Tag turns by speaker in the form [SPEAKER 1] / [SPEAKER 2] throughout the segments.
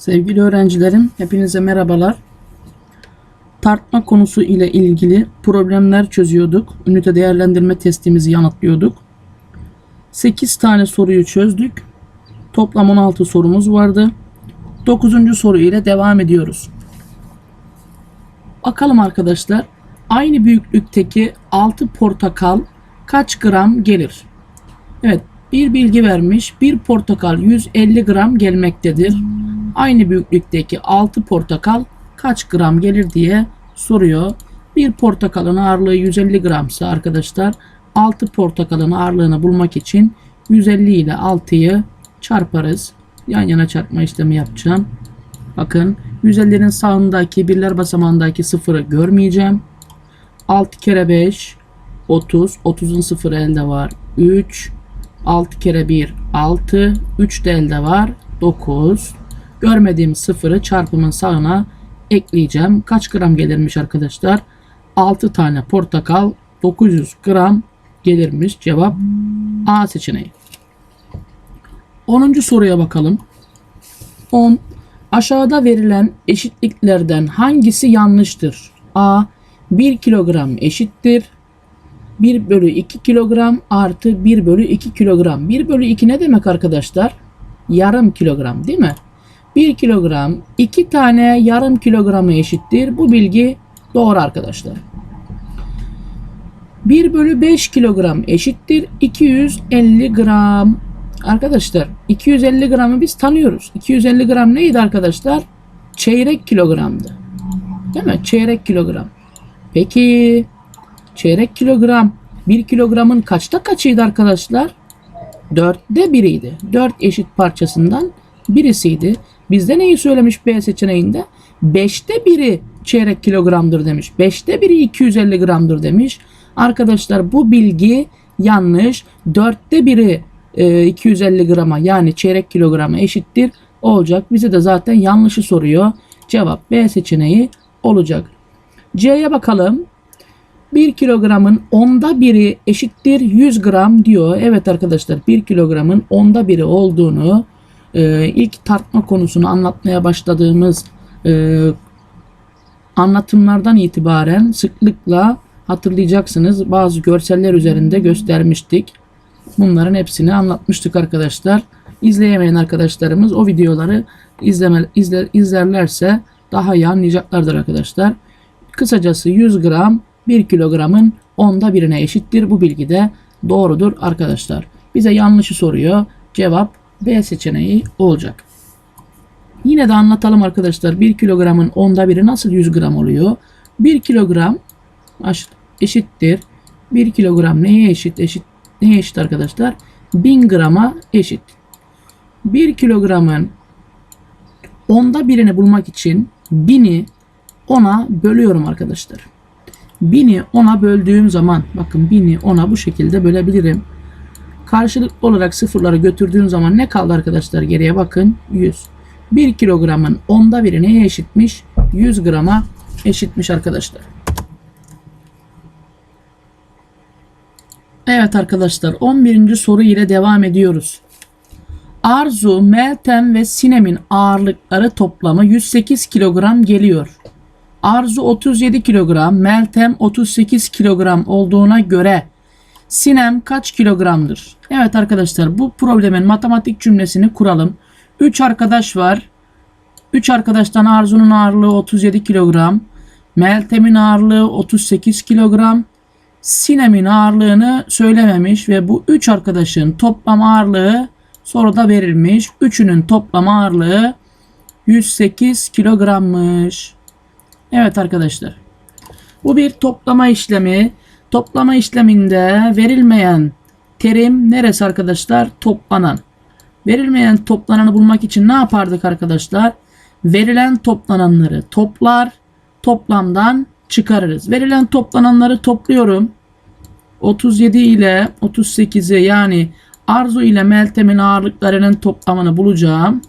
[SPEAKER 1] Sevgili öğrencilerim, hepinize merhabalar. Tartma konusu ile ilgili problemler çözüyorduk. Ünite değerlendirme testimizi yanıtlıyorduk. 8 tane soruyu çözdük. Toplam 16 sorumuz vardı. 9. soru ile devam ediyoruz. Bakalım arkadaşlar. Aynı büyüklükteki 6 portakal kaç gram gelir? Evet, bir bilgi vermiş. Bir portakal 150 gram gelmektedir. Aynı büyüklükteki 6 portakal kaç gram gelir diye soruyor. Bir portakalın ağırlığı 150 gramsa arkadaşlar 6 portakalın ağırlığını bulmak için 150 ile 6'yı çarparız. Yan yana çarpma işlemi yapacağım. Bakın 150'nin sağındaki birler basamağındaki sıfırı görmeyeceğim. 6 kere 5 30. 30'un sıfırı elde var. 3 6 kere 1 6 3 de elde var 9 görmediğim sıfırı çarpımın sağına ekleyeceğim. Kaç gram gelirmiş arkadaşlar? 6 tane portakal 900 gram gelirmiş. Cevap A seçeneği. 10. soruya bakalım. 10 aşağıda verilen eşitliklerden hangisi yanlıştır? A. 1 kilogram eşittir 1 bölü 2 kilogram artı 1 bölü 2 kilogram. 1 bölü 2 ne demek arkadaşlar? Yarım kilogram değil mi? 1 kilogram 2 tane yarım kilogramı eşittir. Bu bilgi doğru arkadaşlar. 1 bölü 5 kilogram eşittir 250 gram. Arkadaşlar 250 gramı biz tanıyoruz. 250 gram neydi arkadaşlar? Çeyrek kilogramdı. Değil mi? Çeyrek kilogram. Peki çeyrek kilogram 1 kilogramın kaçta kaçıydı arkadaşlar? 4'te biriydi. 4 eşit parçasından birisiydi. Bizde neyi söylemiş B seçeneğinde? 5'te biri çeyrek kilogramdır demiş. 5'te biri 250 gramdır demiş. Arkadaşlar bu bilgi yanlış. 4'te biri e, 250 grama yani çeyrek kilograma eşittir olacak. Bize de zaten yanlışı soruyor. Cevap B seçeneği olacak. C'ye bakalım. 1 kilogramın onda biri eşittir 100 gram diyor. Evet arkadaşlar 1 kilogramın onda biri olduğunu e, ilk tartma konusunu anlatmaya başladığımız e, anlatımlardan itibaren sıklıkla hatırlayacaksınız. Bazı görseller üzerinde göstermiştik. Bunların hepsini anlatmıştık arkadaşlar. İzleyemeyen arkadaşlarımız o videoları izleme, izler, izlerlerse daha iyi anlayacaklardır arkadaşlar. Kısacası 100 gram 1 kilogramın onda birine eşittir. Bu bilgi de doğrudur arkadaşlar. Bize yanlışı soruyor. Cevap B seçeneği olacak. Yine de anlatalım arkadaşlar. 1 kilogramın onda biri nasıl 100 gram oluyor? 1 kilogram eşittir. 1 kilogram neye eşit? eşit neye eşit arkadaşlar? 1000 grama eşit. 1 kilogramın onda birini bulmak için 1000'i 10'a bölüyorum arkadaşlar. 1000'i 10'a böldüğüm zaman bakın 1000'i 10'a bu şekilde bölebilirim. Karşılıklı olarak sıfırları götürdüğüm zaman ne kaldı arkadaşlar geriye bakın 100. 1 kilogramın onda biri neye eşitmiş? 100 grama eşitmiş arkadaşlar. Evet arkadaşlar 11. soru ile devam ediyoruz. Arzu, Meltem ve Sinem'in ağırlıkları toplamı 108 kilogram geliyor. Arzu 37 kilogram, Meltem 38 kilogram olduğuna göre Sinem kaç kilogramdır? Evet arkadaşlar bu problemin matematik cümlesini kuralım. 3 arkadaş var. 3 arkadaştan Arzu'nun ağırlığı 37 kilogram. Meltem'in ağırlığı 38 kilogram. Sinem'in ağırlığını söylememiş ve bu 3 arkadaşın toplam ağırlığı soruda verilmiş. Üçünün toplam ağırlığı 108 kilogrammış. Evet arkadaşlar. Bu bir toplama işlemi. Toplama işleminde verilmeyen terim neresi arkadaşlar? Toplanan. Verilmeyen toplananı bulmak için ne yapardık arkadaşlar? Verilen toplananları toplar, toplamdan çıkarırız. Verilen toplananları topluyorum. 37 ile 38'i yani Arzu ile Meltem'in ağırlıklarının toplamını bulacağım.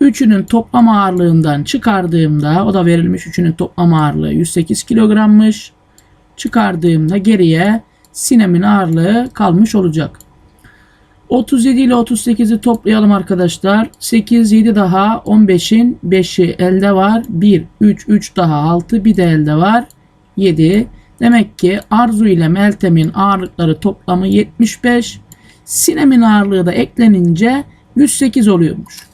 [SPEAKER 1] Üçünün toplam ağırlığından çıkardığımda o da verilmiş üçünün toplam ağırlığı 108 kilogrammış. Çıkardığımda geriye sinemin ağırlığı kalmış olacak. 37 ile 38'i toplayalım arkadaşlar. 8, 7 daha 15'in 5'i elde var. 1, 3, 3 daha 6 bir de elde var. 7. Demek ki Arzu ile Meltem'in ağırlıkları toplamı 75. Sinem'in ağırlığı da eklenince 108 oluyormuş.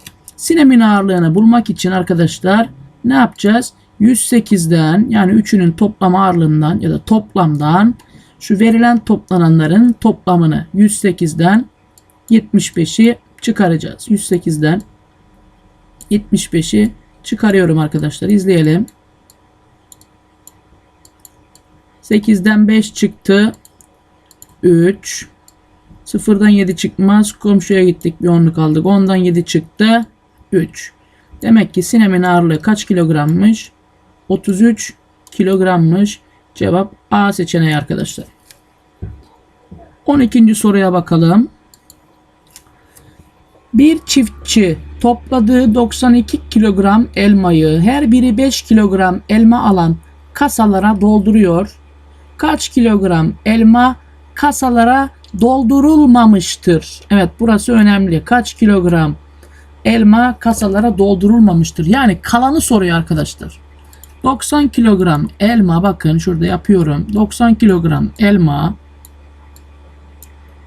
[SPEAKER 1] Sinem'in ağırlığını bulmak için arkadaşlar ne yapacağız? 108'den yani üçünün toplam ağırlığından ya da toplamdan şu verilen toplananların toplamını 108'den 75'i çıkaracağız. 108'den 75'i çıkarıyorum arkadaşlar. İzleyelim. 8'den 5 çıktı. 3 0'dan 7 çıkmaz. Komşuya gittik bir onluk aldık. 10'dan 7 çıktı. 3. Demek ki sinemin ağırlığı kaç kilogrammış? 33 kilogrammış. Cevap A seçeneği arkadaşlar. 12. soruya bakalım. Bir çiftçi topladığı 92 kilogram elmayı her biri 5 kilogram elma alan kasalara dolduruyor. Kaç kilogram elma kasalara doldurulmamıştır? Evet burası önemli. Kaç kilogram elma kasalara doldurulmamıştır? Yani kalanı soruyor arkadaşlar. 90 kilogram elma bakın şurada yapıyorum. 90 kilogram elma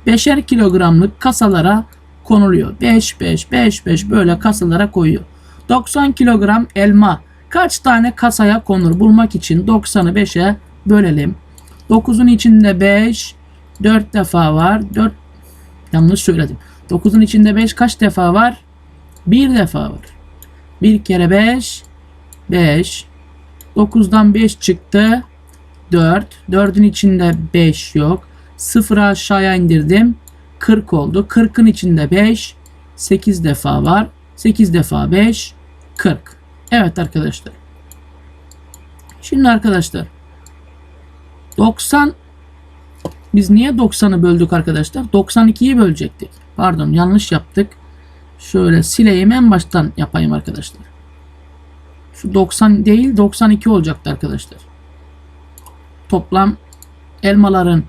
[SPEAKER 1] 5'er kilogramlık kasalara konuluyor. 5 5 5 5 böyle kasalara koyuyor. 90 kilogram elma kaç tane kasaya konur bulmak için 90'ı 5'e bölelim. 9'un içinde 5 4 defa var. 4 yanlış söyledim. 9'un içinde 5 kaç defa var? 1 defa var. 1 kere 5 5 9'dan 5 çıktı. 4. 4'ün içinde 5 yok. 0'ı aşağıya indirdim. 40 oldu. 40'ın içinde 5. 8 defa var. 8 defa 5. 40. Evet arkadaşlar. Şimdi arkadaşlar. 90 biz niye 90'ı böldük arkadaşlar? 92'yi bölecektik. Pardon yanlış yaptık. Şöyle sileyim en baştan yapayım arkadaşlar. Şu 90 değil 92 olacaktı arkadaşlar. Toplam elmaların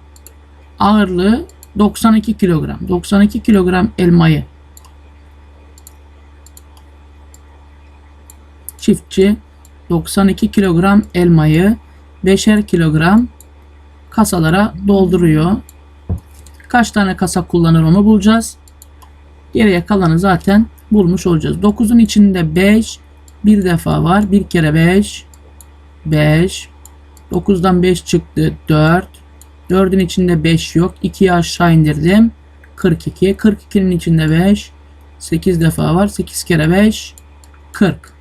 [SPEAKER 1] ağırlığı 92 kilogram. 92 kilogram elmayı çiftçi 92 kilogram elmayı 5'er kilogram kasalara dolduruyor. Kaç tane kasa kullanır onu bulacağız. Geriye kalanı zaten bulmuş olacağız. 9'un içinde 5 bir defa var. Bir kere 5 5 9'dan 5 çıktı 4 4'ün içinde 5 yok. 2'yi aşağı indirdim. 42. 42'nin içinde 5 8 defa var. 8 kere 5 40.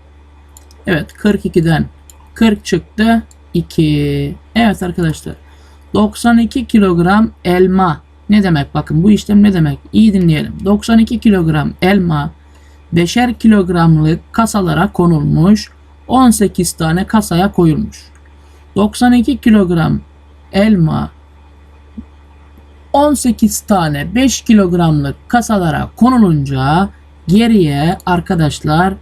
[SPEAKER 1] Evet 42'den 40 çıktı. 2. Evet arkadaşlar. 92 kilogram elma. Ne demek bakın bu işlem ne demek? İyi dinleyelim. 92 kilogram elma 5'er kilogramlık kasalara konulmuş. 18 tane kasaya koyulmuş. 92 kilogram elma 18 tane 5 kilogramlık kasalara konulunca geriye arkadaşlar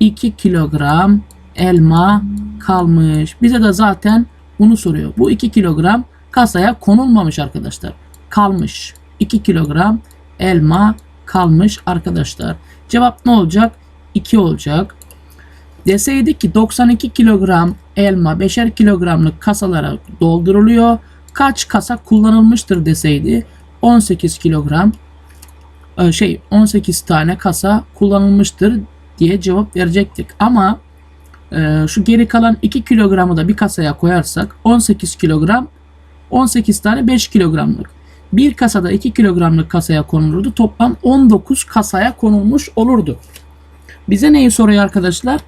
[SPEAKER 1] 2 kilogram elma kalmış. Bize de zaten bunu soruyor. Bu 2 kilogram kasaya konulmamış arkadaşlar. Kalmış. 2 kilogram elma kalmış arkadaşlar. Cevap ne olacak? 2 olacak. Deseydik ki 92 kilogram elma 5'er kilogramlık kasalara dolduruluyor. Kaç kasa kullanılmıştır deseydi 18 kilogram e, şey 18 tane kasa kullanılmıştır diye cevap verecektik. Ama e, şu geri kalan 2 kilogramı da bir kasaya koyarsak 18 kilogram 18 tane 5 kilogramlık. Bir kasada 2 kilogramlık kasaya konulurdu. Toplam 19 kasaya konulmuş olurdu. Bize neyi soruyor arkadaşlar?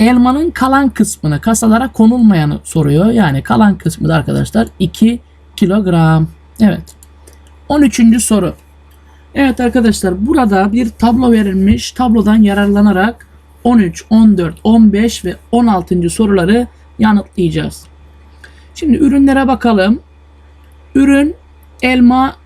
[SPEAKER 1] Elmanın kalan kısmını kasalara konulmayanı soruyor. Yani kalan kısmı da arkadaşlar 2 kilogram. Evet. 13. soru. Evet arkadaşlar burada bir tablo verilmiş. Tablodan yararlanarak 13, 14, 15 ve 16. soruları yanıtlayacağız. Şimdi ürünlere bakalım. Ürün elma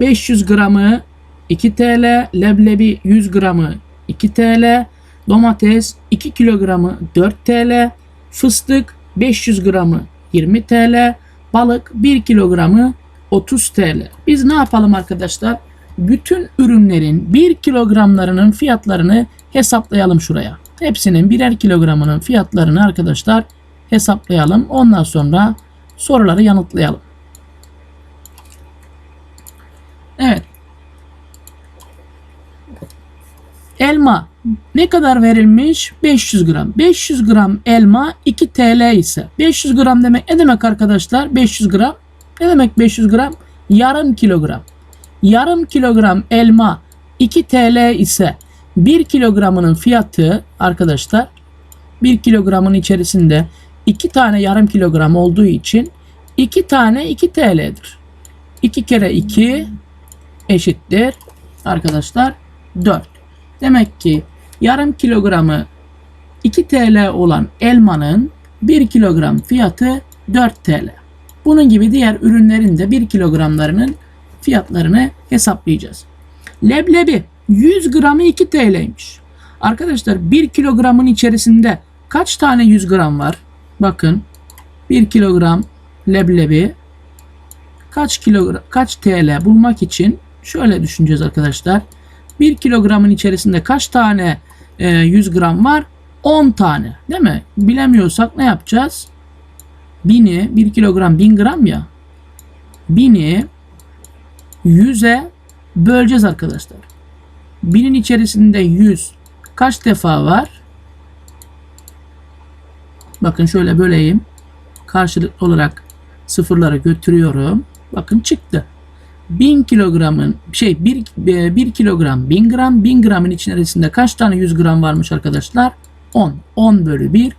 [SPEAKER 1] 500 gramı 2 TL, leblebi 100 gramı 2 TL, domates 2 kilogramı 4 TL, fıstık 500 gramı 20 TL, balık 1 kilogramı 30 TL. Biz ne yapalım arkadaşlar? Bütün ürünlerin 1 kilogramlarının fiyatlarını hesaplayalım şuraya. Hepsinin birer kilogramının fiyatlarını arkadaşlar hesaplayalım. Ondan sonra soruları yanıtlayalım. Evet. Elma ne kadar verilmiş? 500 gram. 500 gram elma 2 TL ise 500 gram demek ne demek arkadaşlar? 500 gram. Ne demek 500 gram? Yarım kilogram. Yarım kilogram elma 2 TL ise 1 kilogramının fiyatı arkadaşlar 1 kilogramın içerisinde 2 tane yarım kilogram olduğu için 2 tane 2 TL'dir. 2 kere 2 eşittir arkadaşlar 4. Demek ki yarım kilogramı 2 TL olan elmanın 1 kilogram fiyatı 4 TL. Bunun gibi diğer ürünlerin de 1 kilogramlarının fiyatlarını hesaplayacağız. Leblebi 100 gramı 2 TL'ymiş. Arkadaşlar 1 kilogramın içerisinde kaç tane 100 gram var? Bakın 1 kilogram leblebi kaç kilogram kaç TL bulmak için şöyle düşüneceğiz arkadaşlar. 1 kilogramın içerisinde kaç tane e, 100 gram var? 10 tane değil mi? Bilemiyorsak ne yapacağız? 1000'i 1 kilogram 1000 gram ya. 1000'i 100'e böleceğiz arkadaşlar. 1000'in içerisinde 100 kaç defa var? Bakın şöyle böleyim. Karşılıklı olarak sıfırları götürüyorum. Bakın çıktı. 1000 kilogramın şey 1, 1 kilogram 1000 gram 1000 gramın içerisinde kaç tane 100 gram varmış arkadaşlar? 10. 10 bölü 1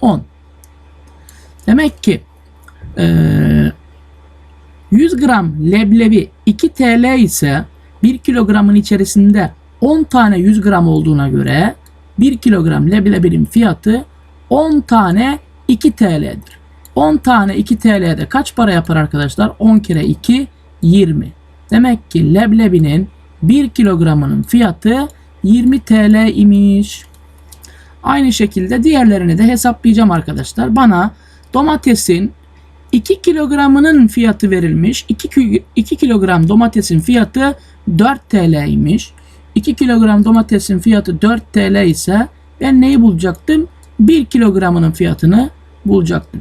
[SPEAKER 1] 10. Demek ki e, 100 gram leblebi 2 TL ise 1 kilogramın içerisinde 10 tane 100 gram olduğuna göre 1 kilogram leblebinin fiyatı 10 tane 2 TL'dir. 10 tane 2 TL'de kaç para yapar arkadaşlar? 10 kere 2 20. Demek ki leblebinin 1 kilogramının fiyatı 20 TL imiş. Aynı şekilde diğerlerini de hesaplayacağım arkadaşlar. Bana domatesin 2 kilogramının fiyatı verilmiş. 2, 2 kilogram domatesin fiyatı 4 TL imiş. 2 kilogram domatesin fiyatı 4 TL ise ben neyi bulacaktım? 1 kilogramının fiyatını bulacaktım.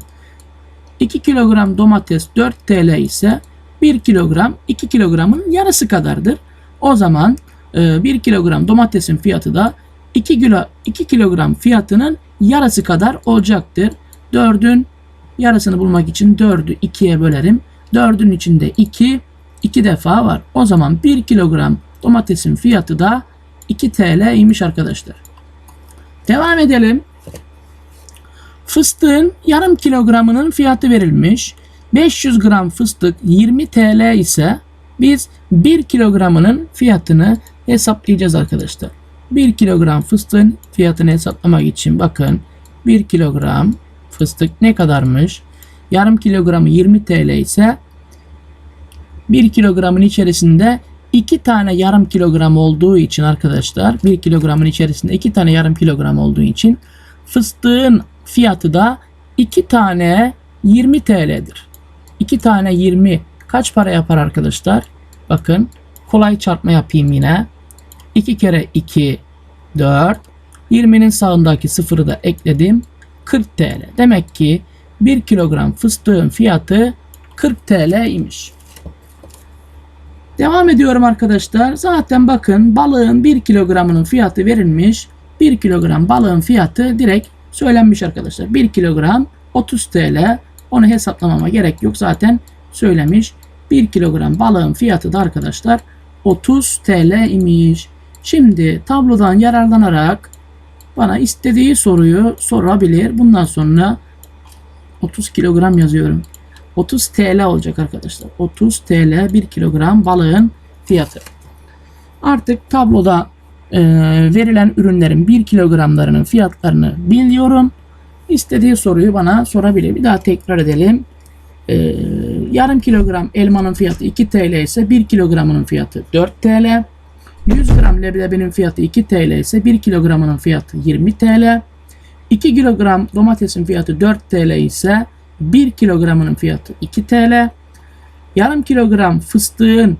[SPEAKER 1] 2 kilogram domates 4 TL ise 1 kilogram 2 kilogramın yarısı kadardır. O zaman 1 e, kilogram domatesin fiyatı da 2 kilo 2 kilogram fiyatının yarısı kadar olacaktır. 4'ün yarısını bulmak için 4'ü 2'ye bölerim. 4'ün içinde 2 2 defa var. O zaman 1 kilogram domatesin fiyatı da 2 TL imiş arkadaşlar. Devam edelim. Fıstığın yarım kilogramının fiyatı verilmiş. 500 gram fıstık 20 TL ise biz 1 kilogramının fiyatını hesaplayacağız arkadaşlar. 1 kilogram fıstığın fiyatını hesaplamak için bakın 1 kilogram fıstık ne kadarmış? Yarım kilogramı 20 TL ise 1 kilogramın içerisinde 2 tane yarım kilogram olduğu için arkadaşlar 1 kilogramın içerisinde 2 tane yarım kilogram olduğu için fıstığın fiyatı da 2 tane 20 TL'dir. 2 tane 20 kaç para yapar arkadaşlar? Bakın kolay çarpma yapayım yine. 2 kere 2 4. 20'nin sağındaki sıfırı da ekledim. 40 TL. Demek ki 1 kilogram fıstığın fiyatı 40 TL imiş. Devam ediyorum arkadaşlar. Zaten bakın balığın 1 kilogramının fiyatı verilmiş. 1 kilogram balığın fiyatı direkt söylenmiş arkadaşlar. 1 kilogram 30 TL. Onu hesaplamama gerek yok. Zaten söylemiş. 1 kilogram balığın fiyatı da arkadaşlar 30 TL imiş. Şimdi tablodan yararlanarak bana istediği soruyu sorabilir. Bundan sonra 30 kilogram yazıyorum. 30 TL olacak arkadaşlar. 30 TL 1 kilogram balığın fiyatı. Artık tabloda e, verilen ürünlerin 1 kilogramlarının fiyatlarını biliyorum. İstediği soruyu bana sorabilir. Bir daha tekrar edelim. E, yarım kilogram elmanın fiyatı 2 TL ise 1 kilogramının fiyatı 4 TL. 100 gram leblebinin fiyatı 2 TL ise 1 kilogramının fiyatı 20 TL. 2 kilogram domatesin fiyatı 4 TL ise 1 kilogramının fiyatı 2 TL. Yarım kilogram fıstığın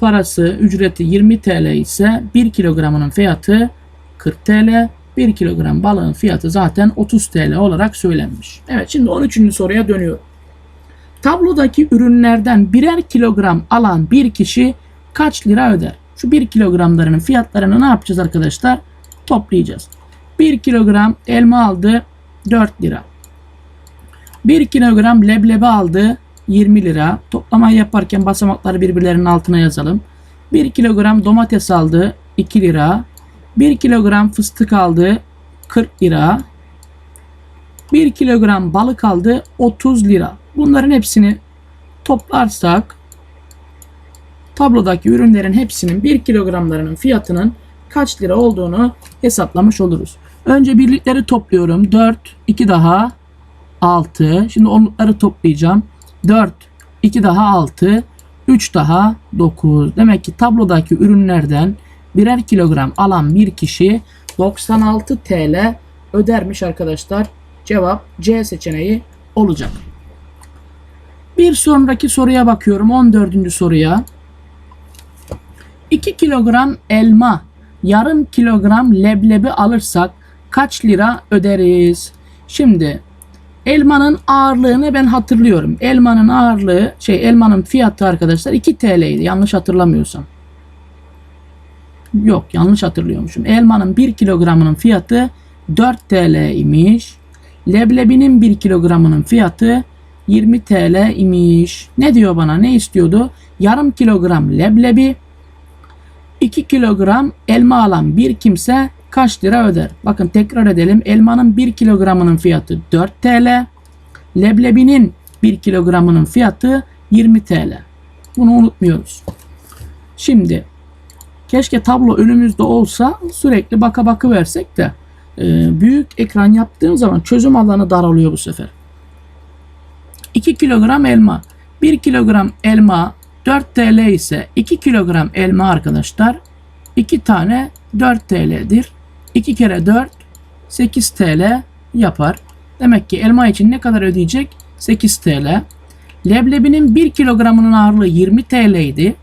[SPEAKER 1] parası, ücreti 20 TL ise 1 kilogramının fiyatı 40 TL. 1 kilogram balığın fiyatı zaten 30 TL olarak söylenmiş. Evet şimdi 13. soruya dönüyorum. Tablodaki ürünlerden birer kilogram alan bir kişi kaç lira öder? Şu 1 kilogramlarının fiyatlarını ne yapacağız arkadaşlar? Toplayacağız. 1 kilogram elma aldı 4 lira. 1 kilogram leblebi aldı 20 lira. Toplamayı yaparken basamakları birbirlerinin altına yazalım. 1 kilogram domates aldı 2 lira. 1 kilogram fıstık aldı 40 lira. 1 kilogram balık aldı 30 lira. Bunların hepsini toplarsak tablodaki ürünlerin hepsinin 1 kilogramlarının fiyatının kaç lira olduğunu hesaplamış oluruz. Önce birlikleri topluyorum. 4, 2 daha 6. Şimdi onlukları toplayacağım. 4, 2 daha 6, 3 daha 9. Demek ki tablodaki ürünlerden birer kilogram alan bir kişi 96 TL ödermiş arkadaşlar. Cevap C seçeneği olacak. Bir sonraki soruya bakıyorum. 14. soruya. 2 kilogram elma, yarım kilogram leblebi alırsak kaç lira öderiz? Şimdi elmanın ağırlığını ben hatırlıyorum. Elmanın ağırlığı, şey elmanın fiyatı arkadaşlar 2 TL'ydi yanlış hatırlamıyorsam. Yok yanlış hatırlıyormuşum. Elmanın 1 kilogramının fiyatı 4 TL imiş. Leblebinin 1 kilogramının fiyatı 20 TL imiş. Ne diyor bana? Ne istiyordu? Yarım kilogram leblebi 2 kilogram elma alan bir kimse kaç lira öder? Bakın tekrar edelim. Elmanın 1 kilogramının fiyatı 4 TL. Leblebinin 1 kilogramının fiyatı 20 TL. Bunu unutmuyoruz. Şimdi keşke tablo önümüzde olsa sürekli baka bakı versek de e, büyük ekran yaptığım zaman çözüm alanı daralıyor bu sefer. 2 kilogram elma. 1 kilogram elma 4 TL ise 2 kilogram elma arkadaşlar 2 tane 4 TL'dir. 2 kere 4 8 TL yapar. Demek ki elma için ne kadar ödeyecek? 8 TL. Leblebinin 1 kilogramının ağırlığı 20 TL idi.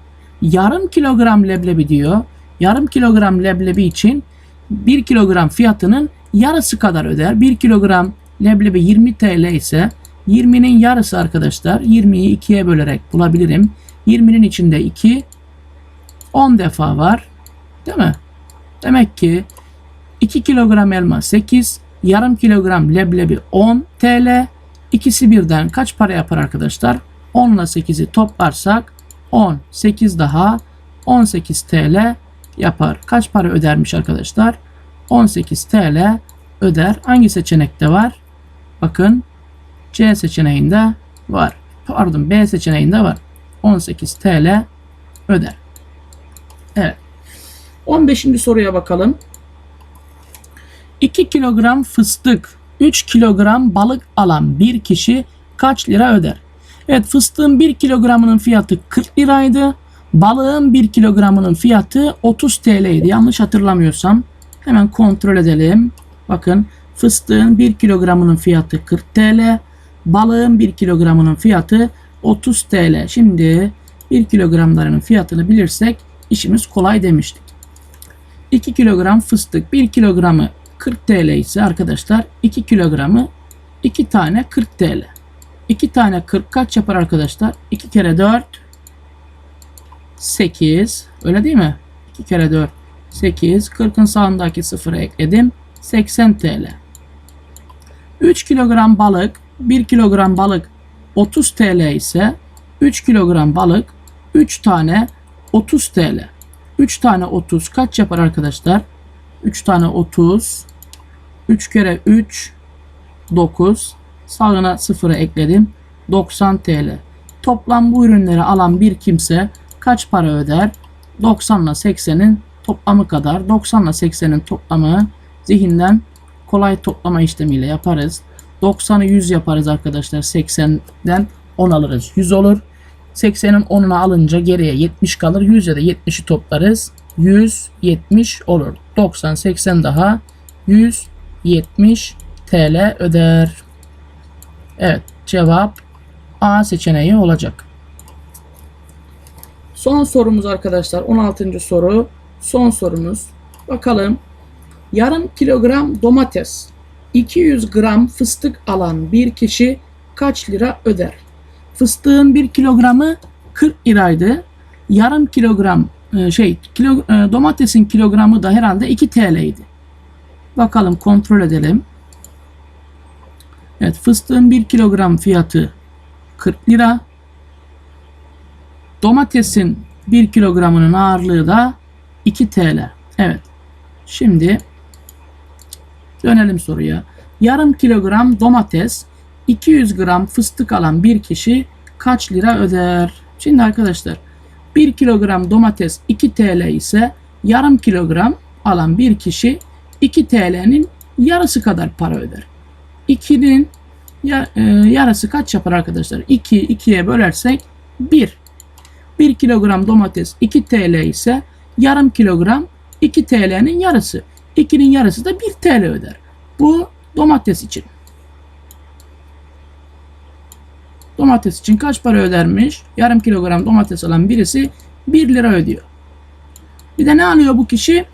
[SPEAKER 1] Yarım kilogram leblebi diyor. Yarım kilogram leblebi için 1 kilogram fiyatının yarısı kadar öder. 1 kilogram leblebi 20 TL ise 20'nin yarısı arkadaşlar 20'yi 2'ye bölerek bulabilirim. 20'nin içinde 2 10 defa var. Değil mi? Demek ki 2 kilogram elma 8, yarım kilogram leblebi 10 TL. İkisi birden kaç para yapar arkadaşlar? 10 ile 8'i toplarsak 10, 8 daha 18 TL yapar. Kaç para ödermiş arkadaşlar? 18 TL öder. Hangi seçenekte var? Bakın C seçeneğinde var. Pardon B seçeneğinde var. 18 TL öder. Evet. 15. soruya bakalım. 2 kilogram fıstık, 3 kilogram balık alan bir kişi kaç lira öder? Evet fıstığın 1 kilogramının fiyatı 40 liraydı. Balığın 1 kilogramının fiyatı 30 TL'ydi. Yanlış hatırlamıyorsam. Hemen kontrol edelim. Bakın fıstığın 1 kilogramının fiyatı 40 TL. Balığın 1 kilogramının fiyatı 30 TL. Şimdi 1 kilogramlarının fiyatını bilirsek işimiz kolay demiştik. 2 kilogram fıstık 1 kilogramı 40 TL ise arkadaşlar 2 kilogramı 2 tane 40 TL. 2 tane 40 kaç yapar arkadaşlar? 2 kere 4 8 öyle değil mi? 2 kere 4 8 40'ın sağındaki sıfırı ekledim 80 TL. 3 kilogram balık 1 kilogram balık 30 TL ise 3 kilogram balık 3 tane 30 TL. 3 tane 30 kaç yapar arkadaşlar? 3 tane 30 3 kere 3 9 sağına 0'ı ekledim 90 TL. Toplam bu ürünleri alan bir kimse kaç para öder? 90 ile 80'in toplamı kadar. 90 ile 80'in toplamı zihinden kolay toplama işlemiyle yaparız. 90'ı 100 yaparız arkadaşlar. 80'den 10 alırız. 100 olur. 80'in 10'unu alınca geriye 70 kalır. 100'e de 70'i toplarız. 170 olur. 90, 80 daha 170 TL öder. Evet cevap A seçeneği olacak. Son sorumuz arkadaşlar 16. soru. Son sorumuz. Bakalım. Yarım kilogram domates, 200 gram fıstık alan bir kişi kaç lira öder? Fıstığın 1 kilogramı 40 liraydı. Yarım kilogram e, şey kilo, e, domatesin kilogramı da herhalde 2 TL'ydi. Bakalım kontrol edelim. Evet fıstığın 1 kilogram fiyatı 40 lira. Domatesin 1 kilogramının ağırlığı da 2 TL. Evet. Şimdi dönelim soruya. Yarım kilogram domates, 200 gram fıstık alan bir kişi kaç lira öder? Şimdi arkadaşlar 1 kilogram domates 2 TL ise yarım kilogram alan bir kişi 2 TL'nin yarısı kadar para öder. 2'nin ya, e, yarısı kaç yapar arkadaşlar? 2 2'ye bölersek 1. 1 kilogram domates 2 TL ise yarım kilogram 2 TL'nin yarısı. 2'nin yarısı da 1 TL öder. Bu domates için. Domates için kaç para ödermiş? Yarım kilogram domates alan birisi 1 lira ödüyor. Bir de ne alıyor bu kişi?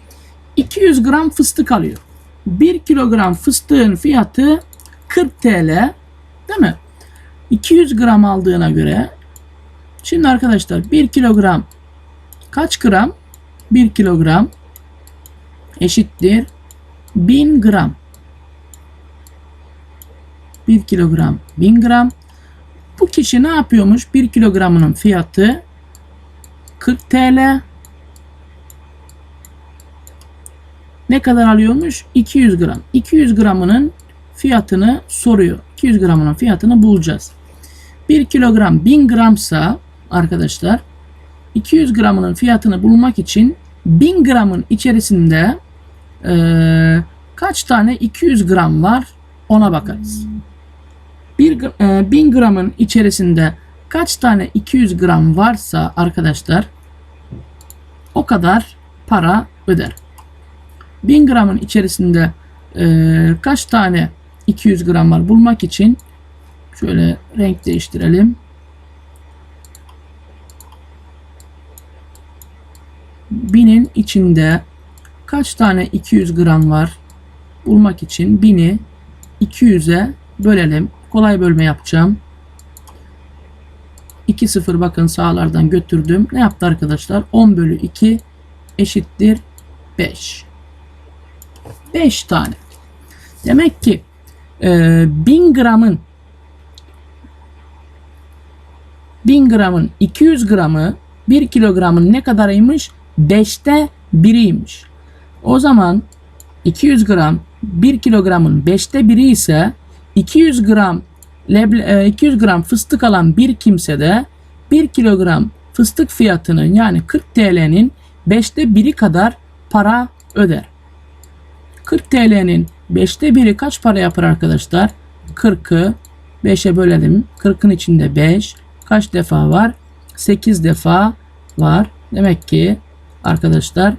[SPEAKER 1] 200 gram fıstık alıyor. 1 kilogram fıstığın fiyatı 40 TL. Değil mi? 200 gram aldığına göre şimdi arkadaşlar 1 kilogram kaç gram? 1 kilogram eşittir 1000 gram. 1 kilogram 1000 gram. Bu kişi ne yapıyormuş? 1 kilogramının fiyatı 40 TL. Ne kadar alıyormuş? 200 gram. 200 gramının fiyatını soruyor. 200 gramının fiyatını bulacağız. 1 kilogram 1000 gramsa arkadaşlar 200 gramının fiyatını bulmak için 1000 gramın içerisinde eee, kaç tane 200 gram var ona bakarız. 1 e, 1000 gramın içerisinde kaç tane 200 gram varsa arkadaşlar o kadar para öder. 1000 gramın içerisinde e, kaç tane 200 gram var bulmak için şöyle renk değiştirelim. Binin içinde kaç tane 200 gram var bulmak için 1000'i 200'e bölelim. Kolay bölme yapacağım. 2 0 bakın sağlardan götürdüm. Ne yaptı arkadaşlar? 10 bölü 2 eşittir 5. 5 tane. Demek ki e, 1000 gramın 1000 gramın 200 gramı 1 kilogramın ne kadarıymış? 5'te 1'iymiş. O zaman 200 gram 1 kilogramın 5'te 1'i ise 200 gram leble- e, 200 gram fıstık alan bir kimse de 1 kilogram fıstık fiyatının yani 40 TL'nin 5'te 1'i kadar para öder. 40 TL'nin 5'te 1'i kaç para yapar arkadaşlar? 40'ı 5'e bölelim. 40'ın içinde 5 kaç defa var? 8 defa var. Demek ki arkadaşlar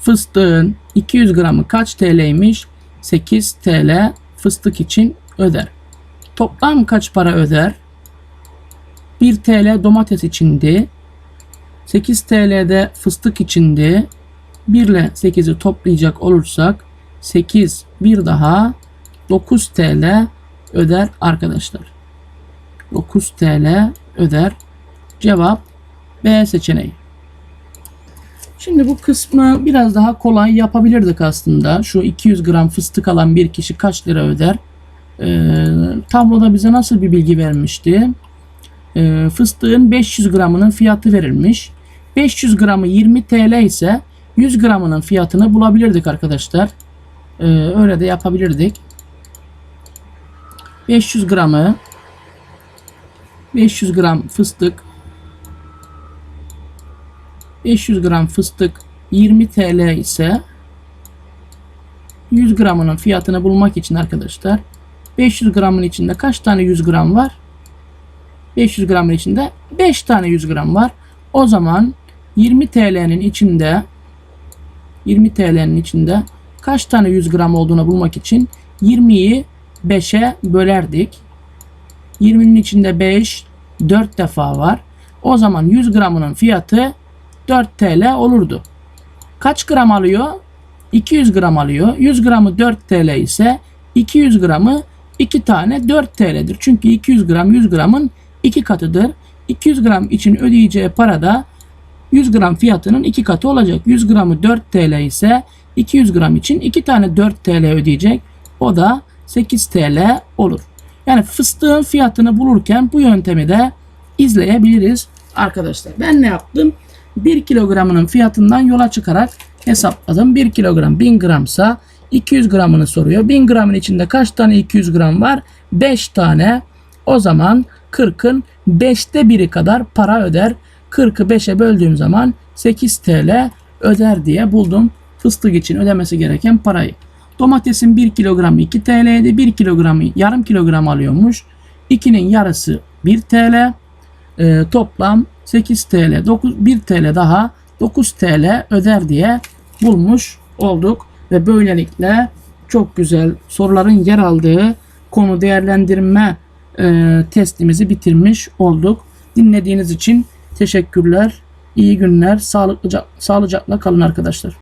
[SPEAKER 1] fıstığın 200 gramı kaç TL'ymiş? 8 TL fıstık için öder. Toplam kaç para öder? 1 TL domates içindi. 8 TL'de fıstık içindi. 1 ile 8'i toplayacak olursak 8 bir daha 9 TL öder arkadaşlar. 9 TL öder. Cevap B seçeneği. Şimdi bu kısmı biraz daha kolay yapabilirdik aslında. Şu 200 gram fıstık alan bir kişi kaç lira öder? Ee, tabloda bize nasıl bir bilgi vermişti? Ee, fıstığın 500 gramının fiyatı verilmiş. 500 gramı 20 TL ise 100 gramının fiyatını bulabilirdik arkadaşlar. Ee, öyle de yapabilirdik. 500 gramı 500 gram fıstık 500 gram fıstık 20 TL ise 100 gramının fiyatını bulmak için arkadaşlar 500 gramın içinde kaç tane 100 gram var? 500 gramın içinde 5 tane 100 gram var. O zaman 20 TL'nin içinde 20 TL'nin içinde kaç tane 100 gram olduğunu bulmak için 20'yi 5'e bölerdik. 20'nin içinde 5 4 defa var. O zaman 100 gramının fiyatı 4 TL olurdu. Kaç gram alıyor? 200 gram alıyor. 100 gramı 4 TL ise 200 gramı 2 tane 4 TL'dir. Çünkü 200 gram 100 gramın 2 katıdır. 200 gram için ödeyeceği para da 100 gram fiyatının 2 katı olacak. 100 gramı 4 TL ise 200 gram için 2 tane 4 TL ödeyecek. O da 8 TL olur. Yani fıstığın fiyatını bulurken bu yöntemi de izleyebiliriz arkadaşlar. Ben ne yaptım? 1 kilogramının fiyatından yola çıkarak hesapladım. 1 kilogram 1000 gramsa 200 gramını soruyor. 1000 gramın içinde kaç tane 200 gram var? 5 tane. O zaman 40'ın 5'te biri kadar para öder. 40'ı 5'e böldüğüm zaman 8 TL öder diye buldum. Fıstık için ödemesi gereken parayı. Domatesin 1 kilogramı 2 TL'ydi. 1 kilogramı yarım kilogram alıyormuş. 2'nin yarısı 1 TL. Ee, toplam 8 TL. 9, 1 TL daha 9 TL öder diye bulmuş olduk. Ve böylelikle çok güzel soruların yer aldığı konu değerlendirme e, testimizi bitirmiş olduk. Dinlediğiniz için teşekkürler. İyi günler. Sağlıklı, sağlıcakla kalın arkadaşlar.